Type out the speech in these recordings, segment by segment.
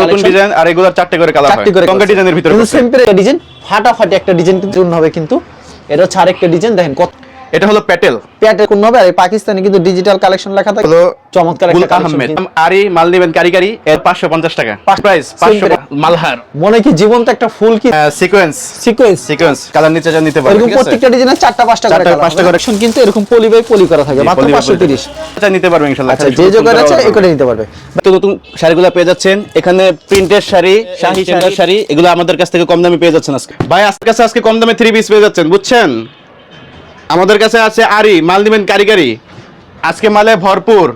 নতুন ডিজাইন আর এগুলোর চারটে করে কালার হয়। চারটি করে ডিজাইনের ভিতরে। সিম্পল ডিজাইন ফাটাফাটি একটা ডিজাইন কিন্তু হবে কিন্তু। এটা হচ্ছে আরেকটা ডিজাইন দেখেন কত এটা হলো প্যাটেল। প্যাটে কোন হবে আর পাকিস্তানি কিন্তু ডিজিটাল কালেকশন লেখা থাকে। হলো চমৎকার একটা কালেকশন আহমেদ। আরি মাল নিবেন কারিগরি এর 550 টাকা। পাঁচ- প্রাইস। 500 মালহার। মনে কি জীবন্ত একটা ফুল কি? সিকোয়েন্স সিকোয়েন্স সিকোয়েন্স কালার নিচে যা নিতে পারবেন এরকম প্রত্যেকটা ডিজাইনের চারটা পাঁচটা করে চারটা, পাঁচটা। করে। কিন্তু এরকম পলি বাই পলি করা থাকে মাত্র পলি বাই পলি। 530 এটা নিতে পারবেন ইনশাআল্লাহ আচ্ছা যে ফুল আছে এটা নিতে পারবে। তো নতুন শাড়িগুলো পেয়ে যাচ্ছেন। এখানে প্রিন্টের শাড়ি শাহি শাড়ি। এগুলো আমাদের কাছ থেকে কম দামে পেয়ে যাচ্ছেন আজকে। ভাই আজকে কাছে আজকে কম দামে থ্রি পিস পেয়ে যাচ্ছেন বুঝছেন? আমাদের কাছে আছে আরি মাল নেবেন কারিগরি। আজকে মালে ভরপুর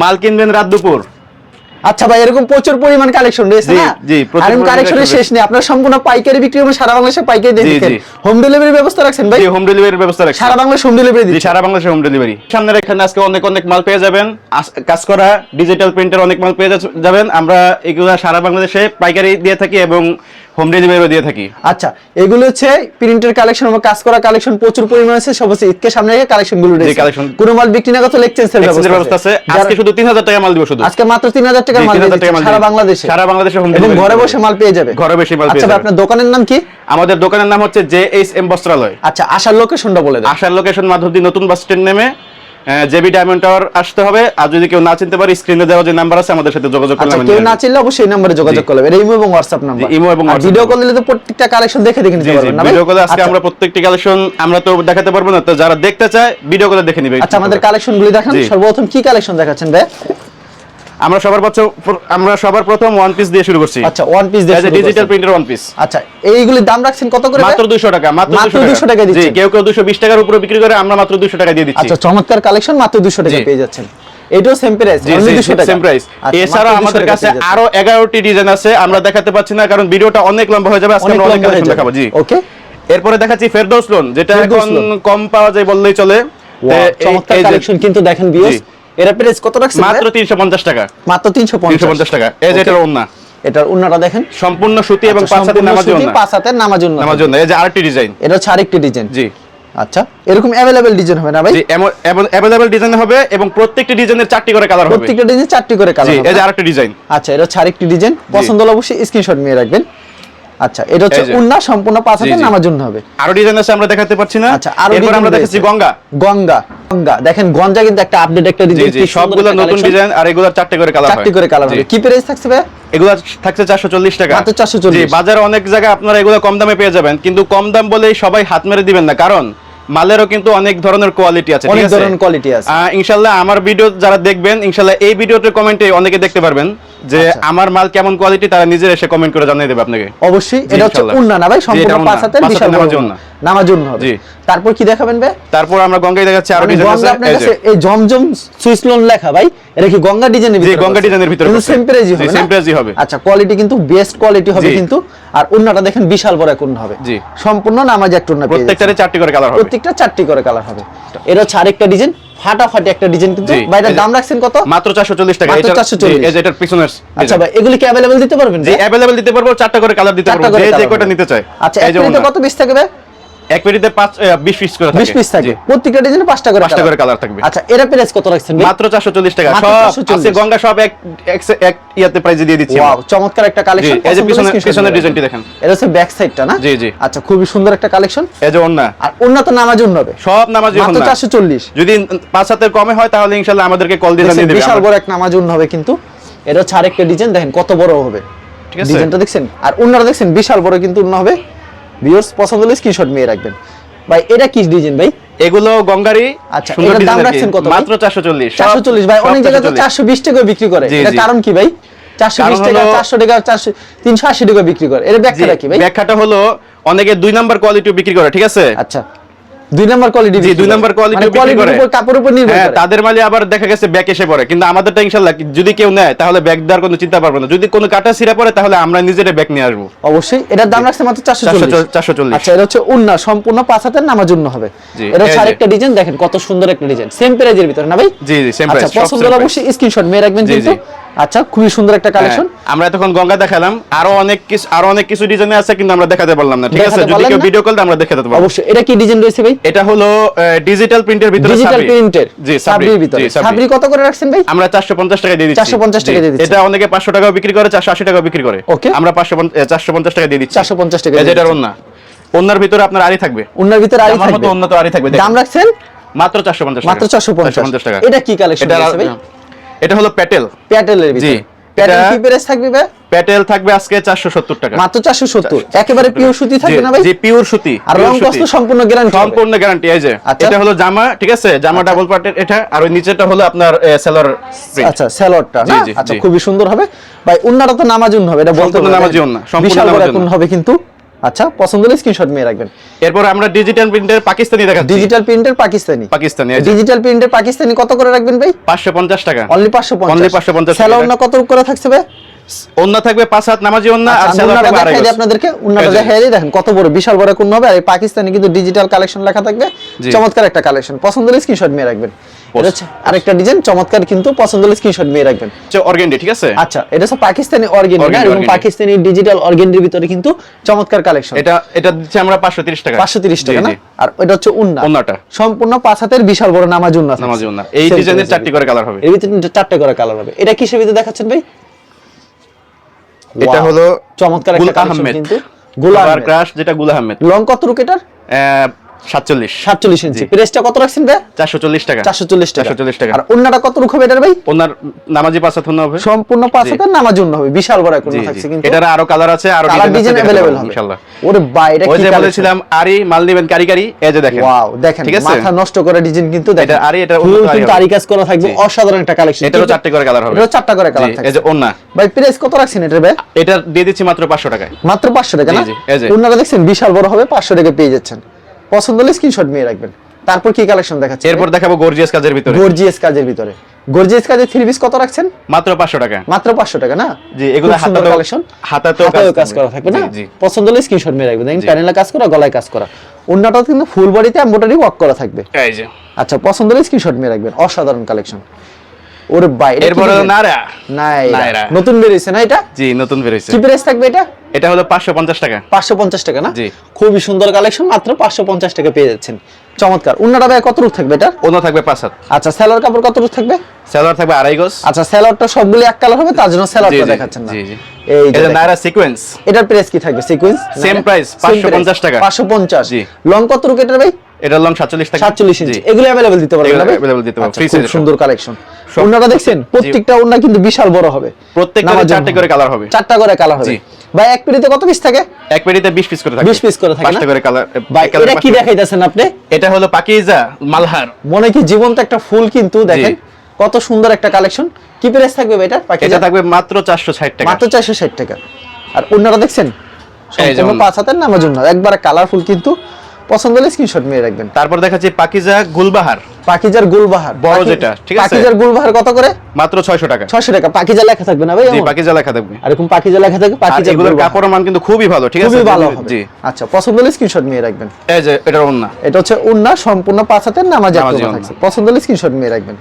মাল কিনবেন রাত দুপুর। আচ্ছা ভাই এরকম প্রচুর পরিমাণ কালেকশন রয়েছে না? জি, প্রচুর কালেকশনের শেষ নেই। আপনার সম্পূর্ণ পাইকারি বিক্রি সারা বাংলাদেশে পাইকারি দিয়ে দিচ্ছেন। হোম ডেলিভারি ব্যবস্থা রাখছেন ভাই? জি হোম ডেলিভারির ব্যবস্থা রাখছি। সারা বাংলাদেশ হোম ডেলিভারি দিচ্ছেন? সারা বাংলাদেশে হোম ডেলিভারি সামনের এখানে আজকে অনেক অনেক মাল পেয়ে যাবেন। কাজ করা ডিজিটাল প্রিন্টের অনেক মাল পেয়ে যাবেন। আমরা এগুলো সারা বাংলাদেশে পাইকারি দিয়ে থাকি এবং হোম ডেলিভারিও দিয়ে থাকি। আচ্ছা এগুলো হচ্ছে প্রিন্টের কালেকশন এবং কাজ করা কালেকশন প্রচুর পরিমাণে আছে সব হচ্ছে ঈদকে সামনে রেখে কালেকশন রয়েছে। কোনো মাল বিক্রি না লেকচেন্সের এক্সচেঞ্জের ব্যবস্থা আছে। আজকে শুধু তিন হাজার টাকা মাল দিব শুধু। আজকে মাত্র তিন হাজার টাকা জি, মাল 3000 টাকা মাল সারা বাংলাদেশে। সারা বাংলাদেশে এবং delivery ঘরে বসে মাল পেয়ে যাবে। ঘরে বসে মাল পেয়ে আচ্ছা যাবে। আপনার দোকানের নাম কি? আমাদের দোকানের নাম হচ্ছে জে এইচ এম বস্ত্রালয়। আচ্ছা আসার লোকেশনটা বলে দেন। আসার লোকেশন মাধবদী নতুন বাস স্ট্যান্ড নেমে জেবি ডায়মন্ড টাওয়ার আসতে হবে। আর যদি কেউ না চিনতে পারে স্ক্রিনে দেওয়া যে নাম্বার আছে আমাদের সাথে যোগাযোগ করলে আচ্ছা আমি কেউ না। চিনলে অবশ্যই এই নম্বরে যোগাযোগ। করবে এটা ইমো এবং হোয়াটসঅ্যাপ নাম্বার ইমো এবং ভিডিও কল দিলে তো প্রত্যেকটা কালেকশন দেখে দেখে নিতে পারবেন ভিডিও কলে আজকে আচ্ছা, আমরা প্রত্যেকটি কালেকশন আমরা তো দেখাতে পারব না তো যারা দেখতে চায় ভিডিও কলে দেখে নিবে আচ্ছা আমাদের কালেকশন গুলি দেখান। সর্বপ্রথম কি কালেকশন দেখাচ্ছেন ভাই? আমরা সবার প্রথম আমরা সবার প্রথম ওয়ান পিস দিয়ে শুরু করছি। আচ্ছা ওয়ান পিস দিয়ে ডিজিটাল। প্রিন্টার ওয়ান পিস আচ্ছা এইগুলির দাম রাখছেন কত করে মাত্র 200 টাকা মাত্র মাত্র 200 200 টাকা জি দিচ্ছেন। কেউ কেউ 220 টাকার উপরে বিক্রি করে আমরা মাত্র 200 টাকা দিয়ে দিচ্ছি। আচ্ছা চমৎকার কালেকশন মাত্র 200 টাকা পেয়ে যাচ্ছেন। এটাও সেম প্রাইস অনলি 200 টাকা। সেম প্রাইস আচ্ছা, এছাড়া আমাদের কাছে। আরও 11টি ডিজাইন আছে আমরা দেখাতে পাচ্ছি না কারণ ভিডিওটা অনেক লম্বা হয়ে যাবে আজকে আমরা অনেক কালেকশন দেখাবো জি। ওকে এরপরে দেখাচ্ছি ফেরদৌস লোন যেটা এখন কম পাওয়া যায় বললেই চলে। চমৎকার কালেকশন কিন্তু দেখেন ভিউয়ার্স জি। এরা প্রাইস কত রাখছেন মাত্র 350 টাকা। মাত্র 350 350 টাকা। এই যে. এটার ওন্না এটার উন্নাটা দেখেন। সম্পূর্ণ সুতি এবং আচ্ছা, পাঁচ নামাজি হাতের নামাজ উন্না নামাজি এই যে আরেকটি ডিজাইন। এটা হচ্ছে আরেকটি ডিজাইন। জি। আচ্ছা এরকম অ্যাভেলেবেল ডিজাইন হবে না ভাই? জি অ্যাভেলেবল ডিজাইন হবে এবং প্রত্যেকটি ডিজাইনের চারটি করে কালার হবে। প্রত্যেকটা ডিজাইন চারটি করে জি কালার এই যে আরেকটি ডিজাইন। আচ্ছা এটা হচ্ছে আরেকটি ডিজাইন। পছন্দ হলে অবশ্যই স্ক্রিনশট নিয়ে রাখবেন। আচ্ছা এটা হচ্ছে উন্না সম্পূর্ণ পাঁচ জি, হাতের জি। জন্য হবে। আরও ডিজাইন আছে আমরা দেখাতে পারছি না। আচ্ছা আরও এরপর আমরা। দেখাচ্ছি গঙ্গা। গঙ্গা। গঙ্গা। দেখেন গঞ্জা কিন্তু একটা আপডেট একটা ডিজাইন সবগুলো নতুন ডিজাইন আর এগুলো চারটি করে কালার চারটি করে কালার হবে। কি প্রাইস থাকছে ভাই এগুলো থাকছে 440 টাকা। মাত্র 440 জি বাজারে অনেক জায়গায় আপনারা এগুলো কম দামে পেয়ে যাবেন কিন্তু কম দাম বলেই সবাই হাত মেরে দিবেন না। কারণ মালেরও কিন্তু অনেক ধরনের কোয়ালিটি আছে অনেক ধরনের কোয়ালিটি আছে। ইনশাল্লাহ আমার ভিডিও যারা দেখবেন ইনশাল্লাহ এই ভিডিওতে কমেন্টে অনেকে দেখতে পারবেন। যে আচ্ছা। আমার মাল কেমন কোয়ালিটি তারা নিজের এসে কমেন্ট করে জানিয়ে দেবে আপনাকে অবশ্যই এটা হচ্ছে। উন্না না ভাই সম্পূর্ণ পাঁচ হাতের বিশাল বড় উন্না। নামাজ উন্না জি। তারপর কি দেখাবেন ভাই তারপর আমরা গঙ্গায় দেখাচ্ছি আরও ডিজাইন আছে আপনার কাছে এই জমজম সুইস লোন লেখা ভাই এটা কি গঙ্গা ডিজাইনের জি, ভিতরে গঙ্গা আছে? ডিজাইনের ভিতরে কিন্তু সেম প্রাইসই জি, হবে same না? price ই হবে। আচ্ছা কোয়ালিটি কিন্তু বেস্ট কোয়ালিটি হবে কিন্তু আর উন্নাটা দেখেন বিশাল বড় এক উন্না হবে জি। সম্পূর্ণ নামাজ একটা উন্না। প্রত্যেকটারে চারটি করে কালার হবে প্রত্যেকটা চারটি করে কালার হবে এটা হচ্ছে আরেকটা ডিজাইন ফাটাফাটি একটা ডিজাইন কিন্তু। ভাই এটার দাম রাখছেন কত? মাত্র 440 টাকা। মাত্র এটার- 440 এই যে এটার পিছনের আচ্ছা ভাই এগুলি কি অ্যাভেলেবল দিতে পারবেন? জি? অ্যাভেলেবল দিতে পারব চারটা করে কালার দিতে পারব যে যে কয়টা নিতে চায়। আচ্ছা এই যে কত পিস থাকবে? এক পেটিতে 5 20 পিস করে থাকে। 20 পিস থাকবে প্রত্যেকটা ডিজাইনে পাঁচটা করে পাঁচটা করে কালার থাকবে। আচ্ছা এরা প্রাইস কত রাখছেন মাত্র 440 টাকা। সব আছে গঙ্গা সব এক এক- এক ইয়াতে প্রাইজে দিয়ে দিচ্ছি ওয়াও চমৎকার একটা কালেকশন এই যে পিছনে- পিছনের ডিজাইনটি দেখেন। এটা হচ্ছে ব্যাক সাইডটা না? জি, জি। আচ্ছা খুবই সুন্দর একটা কালেকশন এই যে ওন্না আর উন্নত নামাজ উন্ন হবে। সব নামাজি মাত্র ওন্না 440 যদি পাঁচ হাতের কমে হয় তাহলে ইনশাআল্লাহ আমাদেরকে কল দিয়ে জানিয়ে বিশাল বড় এক নামাজ উন্ন হবে কিন্তু। এটা হচ্ছে আরেকটা ডিজাইন দেখেন কত বড় হবে। ঠিক আছে? ডিজাইনটা দেখছেন? আর উন্নাটা দেখছেন বিশাল বড় কিন্তু উন্ন হবে। ভিউয়ার্স পছন্দ হলে স্ক্রিনশট নিয়ে রাখবেন। ভাই এটা কি ডিজাইন ভাই? এগুলো গঙ্গারি আচ্ছা, এটার দাম। রাখছেন কত মাত্র 440 440 ভাই অনেক জায়গায় তো 440 420 টাকা বিক্রি করে। এটা কারণ কি ভাই? 420 কারণ টাকা হলো- 400 টাকা 400 380 টাকা বিক্রি করে। এর ব্যাখ্যাটা কি ভাই? ব্যাখ্যাটা হলো অনেকে দুই নাম্বার কোয়ালিটি বিক্রি করে ঠিক আছে? আচ্ছা। দুই নাম্বার কোয়ালিটি জি, দুই নাম্বার quality বিক্রি করে। কাপড়ের উপর নির্ভর হ্যাঁ করে। তাদের মালে আবার দেখা গেছে ব্যাক এসে পড়ে। কিন্তু আমাদেরটা ইনশাল্লাহ যদি কেউ নেয় তাহলে ব্যাগ দেওয়ার কোনো চিন্তা পারবে না যদি কোনো কাটা সিরা পড়ে তাহলে আমরা নিজেরা নিয়ে আসব। অবশ্যই এটার দাম রাখছে মাত্র 440 440 আচ্ছা এটা হচ্ছে উন্না সম্পূর্ণ পাঁচ হাতের নামার জন্য হবে এটা হচ্ছে আরেকটা ডিজাইন দেখেন কত সুন্দর একটা ডিজাইন সেম প্রাইজের ভিতরে না ভাই? জি জি সেম আচ্ছা পছন্দ হলে অবশ্যই স্ক্রিনশট রাখবেন কিন্তু। আচ্ছা খুবই সুন্দর একটা কালেকশন হ্যাঁ, আমরা এতক্ষণ গঙ্গা দেখালাম। আরও অনেক কিছু আরও অনেক কিছু ডিজাইন আছে কিন্তু আমরা দেখাতে পারলাম না। ঠিক আছে যদি কেউ ভিডিও কল আমরা দেখাতে পারব। অবশ্যই। এটা কি ডিজাইন রয়েছে ভাই? এটা হলো ডিজিটাল প্রিন্টের ভিতরে ডিজিটাল প্রিন্টের জি সাবরির ভিতরে। সাবরি। সাবরি কত করে রাখছেন ভাই? আমরা 450 টাকা দিয়ে দিচ্ছি। 450 টাকা দিয়ে দিচ্ছেন। এটা অনেকে 500 টাকাও বিক্রি করে 480 টাকাও বিক্রি করে। Okay. আমরা 550 এ, 450 টাকা দিয়ে দিচ্ছি। 450 টাকা যেটার দিচ্ছেন। ওন্না ওন্নার ভিতরে আপনার আরি থাকবে। উন্নার ভিতরে আমার থাকবে। মতো উন্নত আরি থাকবে দাম রাখছেন? মাত্র 450 টাকা। মাত্র 450 টাকা। এটা কি কালেকশন এটা ভাই? এটা হলো প্যাটেল। প্যাটেলের জি। প্যাটেল এটা- কি প্রাইস থাকবে ভাই? প্যাটেল থাকবে আজকে 470 টাকা। মাত্র 470 একেবারে পিওর সুতি থাকবে না ভাই? জি পিওর সুতি আর রং কষ্ট সম্পূর্ণ গ্যারান্টি সম্পূর্ণ গ্যারান্টি এই যে। আচ্ছা। এটা হলো জামা ঠিক আছে? জামা ডাবল পার্টের এটা আর ওই নিচেটা হলো আপনার সেলর আচ্ছা না? আচ্ছা খুবই সুন্দর হবে। ভাই উন্নাটা তো নামাজুন হবে এটা বলতে সম্পূর্ণ হবে কিন্তু। আচ্ছা পছন্দ হলে স্ক্রিনশট নিয়ে রাখবেন। এরপর আমরা ডিজিটাল প্রিন্টের পাকিস্তানি দেখাচ্ছি। ডিজিটাল প্রিন্টের পাকিস্তানি। পাকিস্তানি ডিজিটাল প্রিন্টের পাকিস্তানি কত করে রাখবেন ভাই? 550 টাকা। অনলি 550 অনলি 550 স্যালোড টাকা। কত করে থাকছে ভাই? ওন্না থাকবে পাঁচ হাত নামাজি ওন্না আর আচ্ছা, থাকবে আড়াই। আপনাদেরকে উন্নাটা। দেখাই দিই দেখেন কত বড় বিশাল বড় কোন হবে আর এই পাকিস্তানি কিন্তু ডিজিটাল কালেকশন লেখা থাকবে। চমৎকার একটা কালেকশন পছন্দ হলে স্ক্রিনশট নিয়ে রাখবেন। এটা আরেকটা ডিজাইন চমৎকার কিন্তু পছন্দ হলে স্ক্রিনশট নিয়ে রাখবেন। অর্গেন্ডি ঠিক আছে? আচ্ছা এটা হচ্ছে পাকিস্তানি অর্গেন্ডি এবং পাকিস্তানি ডিজিটাল অর্গেন্ডির ভিতরে কিন্তু চমৎকার কালেকশন এটা এটা দিচ্ছি আমরা 530 টাকা। 530 টাকা না? আর এটা হচ্ছে উন্না। ওন্নাটা। সম্পূর্ণ পাঁচ হাতের বিশাল বড় নামাজ উন্না। নামাজি ওন্না এই ডিজাইনের চারটি করে কালার হবে। এর ভিতরে চারটে করে কালার হবে। এটা কিসের ভিতরে দেখাচ্ছেন ভাই? এটা হলো চমৎকার একটা কাহিনী কালেকশন কিন্তু। গোলা আর ক্রাশ যেটা গুল আহমেদ। লং কত রুক এটার আহ, 47 সাতচল্লিশ ইঞ্চি প্রেসটা কত রাখছেন ভাই 440 টাকা চারশো চল্লিশ টাকা 440 টাকা আর অন্যটা কত রুখ হবে এটার ভাই ওনার নামাজি পাঁচ হাত ওন্না হবে সম্পূর্ণ পাঁচ জি। হাজার নামাজ জন্য হবে বিশাল বড় একটা জি, থাকছে জি। কিন্তু এটার আরো কালার আছে আরো কালার ডিজাইন ডিজাইন আছে अवेलेबल দেখাতে হবে ইনশাআল্লাহ ওরে বাইরে ওই কি যে কালেকশন বলেছিলাম আরি মাল নিবেন কারিগরি এই যে দেখেন ওয়াও দেখেন ঠিক আছে মাথা নষ্ট করে ডিজাইন কিন্তু দেখেন এটা আরি, এটা ফুল অন্য আরি কিন্তু হবে। আরি কাজ করা থাকবে জি। অসাধারণ একটা কালেকশন এটারও চারটে করে কালার হবে এটারও চারটা করে কালার জি, এই থাকবে যে ওন্না ভাই প্রাইস কত রাখছেন এটার ভাই এটা দিয়ে দিচ্ছি মাত্র 500 টাকায় মাত্র পাঁচশো টাকা না জি, জি, এই যে। ওনারা দেখছেন বিশাল বড় হবে পাঁচশো টাকা পেয়ে যাচ্ছেন পছন্দ হলে স্ক্রিনশট নিয়ে রাখবেন। তারপর কি কালেকশন দেখাচ্ছে এরপর দেখাবো গর্জিয়াস কাজের ভিতরে। গর্জিয়াস কাজের ভিতরে। গর্জিয়াস কাজের থ্রি পিস কত রাখছেন? মাত্র 500 টাকা। মাত্র পাঁচশো টাকা না? জি, এগুলো হাতাতেও- কালেকশন হাতাতেও কাজ কাজ করা। থাকবে না। পছন্দ হলে স্ক্রিনশট নিয়ে রাখবেন। দেখেন প্যানেলে কাজ করা গলায় কাজ করা। অন্যটা কিন্তু ফুল বডিতে এমব্রয়ডারি ওয়ার্ক করা থাকবে। এই যে। আচ্ছা পছন্দ হলে স্ক্রিনশট নিয়ে রাখবেন। অসাধারণ কালেকশন ওর কি এরপর? নারা নাইরা। নতুন বেরিয়েছে না এটা? জি নতুন বের হয়েছে। কি প্রাইস থাকবে এটা? এটা হলো 550 টাকা। পাঁচশো পঞ্চাশ টাকা না? জি। খুবই সুন্দর কালেকশন মাত্র পাঁচশো পঞ্চাশ টাকা পেয়ে যাচ্ছেন। চমৎকার। উন্নাটা ভাই কত রূপ থাকবে এটা অন্য থাকবে পাঁচ হাত। আচ্ছা স্যালোর কাপড় কত রূপ থাকবে? সেলার থাকবে আড়াই গজ। আচ্ছা স্যালোরটা সবগুলো এক কালার হবে তার জন্য স্যালার স্যালোরটা দেখাচ্ছেন না। জি, জি। এই এটা দেখেন। সিকোয়েন্স এটার প্রাইস কি থাকবে? সিকোয়েন্স Same price, 550 টাকা। পাঁচশো পঞ্চাশ। জি। লং কত রূপ এটার ভাই? এটা লং 47 টাকা সাতচল্লিশ জি। ইঞ্চি এগুলো অ্যাভেলেবল দিতে পারবেন না ভাই? দিতে পারব, আচ্ছা, খুব সুন্দর কালেকশন দেখছেন? প্রত্যেকটা কিন্তু বিশাল বড় হবে। প্রত্যেকটা চারটে। করে কালার হবে। চারটা করে কালার হবে। ভাই এক পিড়িতে কত পিস থাকে? এক পেটিতে 20 পিস করে থাকে। 20 পিস করে থাকে পাঁচটা করে কালার ভাই এটা কি দেখাইতেছেন আপনি? এটা হলো পাকিজা মালহার। মনে কি জীবন্ত একটা ফুল কিন্তু দেখেন। কত সুন্দর একটা কালেকশন কি প্রাইস থাকবে ভাই এটা? এটা থাকবে মাত্র 460 টাকা। মাত্র চারশো ষাট টাকা। আর অন্যরা দেখছেন? সম্পূর্ণ পাঁচ হাতের নামার জন্য একবারে কালারফুল কিন্তু। পছন্দ হলে স্ক্রিনশট নিয়ে রাখবেন। তারপর দেখাচ্ছি পাকিজা গুলবাহার। পাকিজার গুলবাহার। বড় যেটা, ঠিক আছে? পাকিজার গুলবাহার কত করে? মাত্র 600 টাকা। ছয়শো টাকা। পাকিজা লেখা থাকবে না ভাই জি পাকিজা লেখা থাকবে। আর এরকম পাকিজা লেখা থাকবে পাকিজা এগুলোর। কাপড়ের মান কিন্তু খুবই ভালো ঠিক আছে? খুবই ভালো জি, আচ্ছা পছন্দ হলে স্ক্রিনশট নিয়ে রাখবেন। এই যে এটার ওন্না এটা হচ্ছে উন্না সম্পূর্ণ পাঁচ হাতের নামাজ ওন্না। থাকছে। পছন্দ হলে স্ক্রিনশট নিয়ে রাখবেন।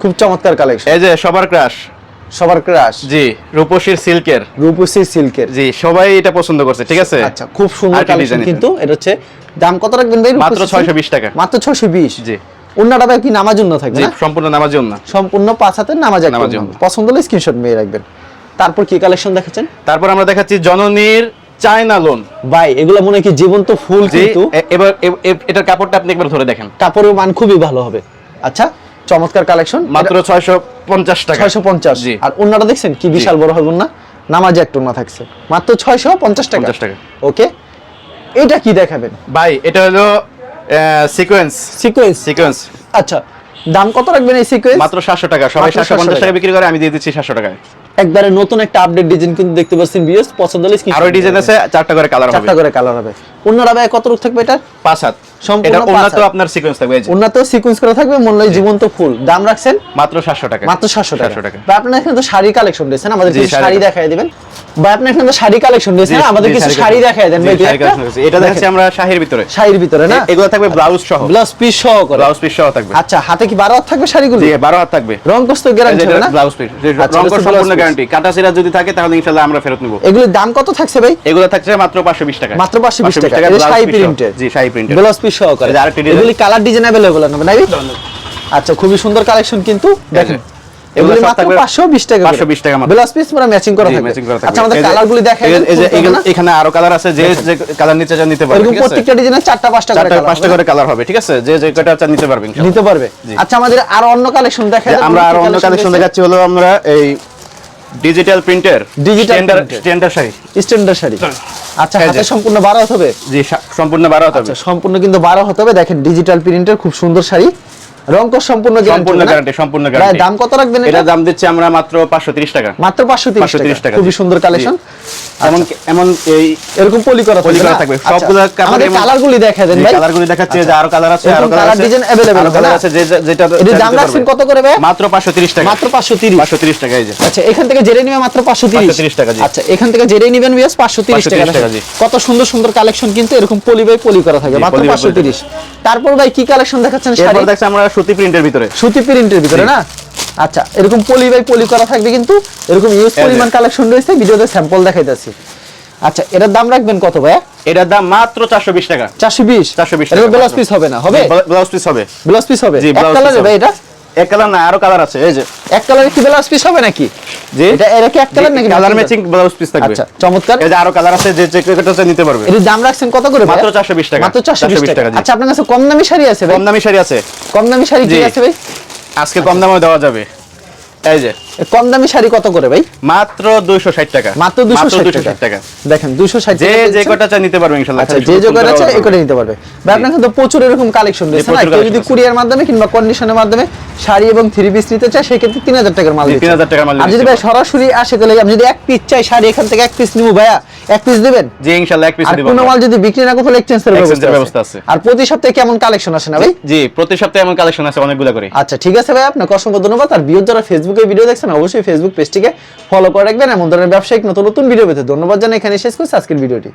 খুব চমৎকার কালেকশন এই যে সবার ক্রাশ সবার ক্রাশ জি রূপসীর সিল্কের। রূপসী সিল্কের। জি সবাই এটা পছন্দ করছে ঠিক আছে? আচ্ছা খুব সুন্দর কালেকশন কিন্তু এটা? হচ্ছে দাম কত রাখবেন ভাই মাত্র 620 টাকা। মাত্র 620 জি। অন্যটা ভাই কি নামাজ জন্য থাকবে জি সম্পূর্ণ নামাজি ওন্না সম্পূর্ণ পাঁচ হাতের নামাজ। পছন্দ হলে স্ক্রিনশট নিয়ে রাখবেন। তারপর কি কালেকশন দেখাচ্ছেন? তারপর আমরা দেখাচ্ছি জননীর চায়না লোন ভাই এগুলো মনে হয় কি জীবন্ত ফুল কিন্তু। এবার এটার কাপড়টা আপনি একবার ধরে দেখেন। কাপড়ের মান খুবই ভালো হবে। আচ্ছা চমৎকার কালেকশন। মাত্র 650 টাকা। ছয়শো পঞ্চাশ। জি। আর অন্যটা দেখছেন? কি বিশাল বড় হবে না নামাজ একটু না থাকছে। মাত্র ছয়শো পঞ্চাশ টাকা। 50 টাকা। ওকে? এটা কি দেখাবেন? ভাই এটা হলো সিকোয়েন্স সিকোয়েন্স সিকোয়েন্স আচ্ছা দাম কত রাখবেন এই সিকোয়েন্স মাত্র 700 টাকা। সবাই মাত্র 750 টাকা। বিক্রি করে আমি দিয়ে দিচ্ছি 700 টাকায়। একবারে নতুন একটা আপডেট ডিজাইন কিন্তু দেখতে পাচ্ছেন বিএস পছন্দ হলে আরও ডিজাইন আছে চারটা করে কালার হবে। চারটা করে কালার হবে। অন্যরা ভাই কত রূপ থাকবে এটা? পাঁচ হাত। সম্পূর্ণ এটা পাঁচ উন্নত হাত। আপনার সিকোয়েন্স থাকবে এই সিকোয়েন্স করা থাকবে জীবন্ত ফুল। দাম রাখছেন? মাত্র 700 টাকা। মাত্র 700 টাকা। বা আপনার এখানে তো শাড়ি কালেকশন রয়েছে আমাদের কিছু শাড়ি। শাড়ি দিবেন। ভাই আপনার এখানে তো শাড়ি কালেকশন রয়েছে আমাদের কিছু শাড়ি দেখায় দেন ভাই এটা দেখাচ্ছি আমরা শাহির ভিতরে। শাড়ির ভিতরে না? এগুলো থাকবে ব্লাউজ সহ। ব্লাউজ পিস সহ করে। ব্লাউজ পিস সহ থাকবে। আচ্ছা হাতে কি হাত থাকবে শাড়িগুলো? জি 12 হাত থাকবে। রং কষ্ট গ্যারান্টি না? ব্লাউজ পিস আচ্ছা, রং এটা সম্পূর্ণ গ্যারান্টি কাটা সিরা যদি থাকে তাহলে ইনশাআল্লাহ আমরা ফেরত নিব। এগুলোর দাম কত থাকছে ভাই? এগুলো থাকছে মাত্র 520 টাকা। মাত্র 520 টাকা। শাড়ি জি শাড়ি ব্লাউজ পিস সহকারে এই যে আরেকটি design। এগুলি কালার ডিজাইন अवेलेबल হবে নাকি আচ্ছা খুবই সুন্দর কালেকশন কিন্তু দেখেন এগুলো এগুলি সব মাত্র থাকবে 520 টাকা 520 টাকা মাত্র। ব্লাউজ পিস পুরো ম্যাচিং করা জি, থাকবে matching করা থাকবে। আচ্ছা আমাদের এই যে- কালারগুলি দেখাই এই যে- এই যে দেন, এখানে- না? এখানে আরো কালার আছে যে যে কালার নিতে চান নিতে পারবে এরকম ঠিক আছে প্রত্যেকটা ডিজাইনের চারটা পাঁচটা করে চারটা colour পাঁচটা হবে করে কালার হবে ঠিক আছে যে যে কয়টা চান নিতে পারবেন না? নিতে পারবে জি। আচ্ছা আমাদের আরো অন্য কালেকশন দেখাই যে আমরা আর অন্য কালেকশন দেখাচ্ছি হলো আমরা এই digital printer digital standard sari. Standard sari. আচ্ছা যে। হাতে সম্পূর্ণ 12 হতে হবে? জি সম্পূর্ণ বারো হতে হবে। আচ্ছা সম্পূর্ণ কিন্তু 12 হতে হবে। দেখেন ডিজিটাল প্রিন্টার খুব সুন্দর শাড়ি। রং কোড সম্পূর্ণ সম্পূর্ণ গ্যারান্টি সম্পূর্ণ গ্যারান্টি দাম কত রাখবেন এটা? এটা দাম দিচ্ছি আমরা মাত্র 530 টাকা। মাত্র 530 530 টাকা। খুবই সুন্দর কালেকশন এমন এমন এই এরকম পলি করা পলি করা থাকবে। আচ্ছা, সবগুলো আমাদের কালারগুলি দেখা দেন ভাই। আচ্ছা। কালারগুলি দেখাচ্ছি যে আরও কালার আছে আরও কালার আরও হবে কালার আছে যেটা যেটা দাম রাখছেন কত করে ভাই? মাত্র 530 টাকা। মাত্র 530 530 টাকা এই যে। আচ্ছা এখান থেকে জেরে নিবে মাত্র 530 530 টাকা, জি। আচ্ছা এখান থেকে জেরে নিবেন বিয়াস 530 টাকা। 530 টাকা, জি। কত সুন্দর সুন্দর কালেকশন কিন্তু এরকম পলি বাই পলি করা থাকে মাত্র poly by 530 তারপর ভাই কি কালেকশন দেখাচ্ছেন? শাড়ি? এরপর দেখছি আমরা সুতি প্রিন্টের ভিতরে। সুতি প্রিন্টের ভিতরে না? আচ্ছা এরকম পলি বাই পলি করা থাকবে কিন্তু এরকম ইউজ পরিমাণ কালেকশন রয়েছে ভিডিওতে স্যাম্পল দেখাইতাছি। আচ্ছা এটার দাম রাখবেন কত ভাইয়া? এটার দাম মাত্র 420 টাকা। 420 420 এটা টাকা ব্লাউজ পিস হবে না হবে? ব্লাউজ পিস হবে। ব্লাউজ পিস হবে? জি, এক পিস ভাই হবে। এটা? এক কালার না আরও কালার আছে এই যে। এক কালারে কি ব্লাউজ পিস হবে নাকি? জি। এটা এর কি এক কালার নাকি কালার ম্যাচিং ব্লাউজ পিস থাকবে। আচ্ছা চমৎকার। এই যে আরও কালার আছে যে যে কয়টা নিতে পারবে। এর দাম রাখছেন কত করে মাত্র 420 টাকা। মাত্র 420 টাকা। আচ্ছা আপনার কাছে কম দামি শাড়ি আছে ভাই? কম দামি শাড়ি আছে। কম দামি শাড়ি কি আছে ভাই? আজকে কম দামে দেওয়া যাবে। এই যে কম দামি শাড়ি কত করে ভাই? মাত্র 260 টাকা। মাত্র 260 260 টাকা। দেখেন 260 যে যে দিচ্ছেন। কয়টা চাই নিতে পারবে ইনশাআল্লাহ আচ্ছা যে যে এই নিতে পারবে। ভাই আপনার কাছে তো প্রচুর এরকম কালেকশন রয়েছে না? কেউ যদি কুরিয়ার মাধ্যমে কিংবা কন্ডিশনের মাধ্যমে শাড়ি এবং থ্রি পিস নিতে চায় সেক্ষেত্রে 3000 টাকার মাল জি, 3000 টাকার মাল আর যদি ভাই সরাসরি আসে তাহলে আমি যদি এক পিস চাই শাড়ি এখান থেকে এক পিস নিবো ভাইয়া। এক পিস দিবেন? জি ইনশাআল্লাহ এক পিস দিব কোনো মাল যদি বিক্রি না এক্সচেঞ্জের এর ব্যবস্থা আছে। আর প্রতি সপ্তাহে কেমন কালেকশন আসে না ভাই? জি প্রতি সপ্তাহে এমন কালেকশন আছে অনেকগুলো করে। আচ্ছা ঠিক আছে ভাই আপনাকে অসংখ্য ধন্যবাদ। আর বিয়োর যারা ফেসবুকে ভিডিও দেখছেন অবশ্যই ফেসবুক পেজটিকে ফলো করে রাখবেন। এমন ধরনের ব্যবসায়িক নতুন নতুন ভিডিও পেতে ধন্যবাদ জানাই। এখানে শেষ করছি। আজকের ভিডিওটি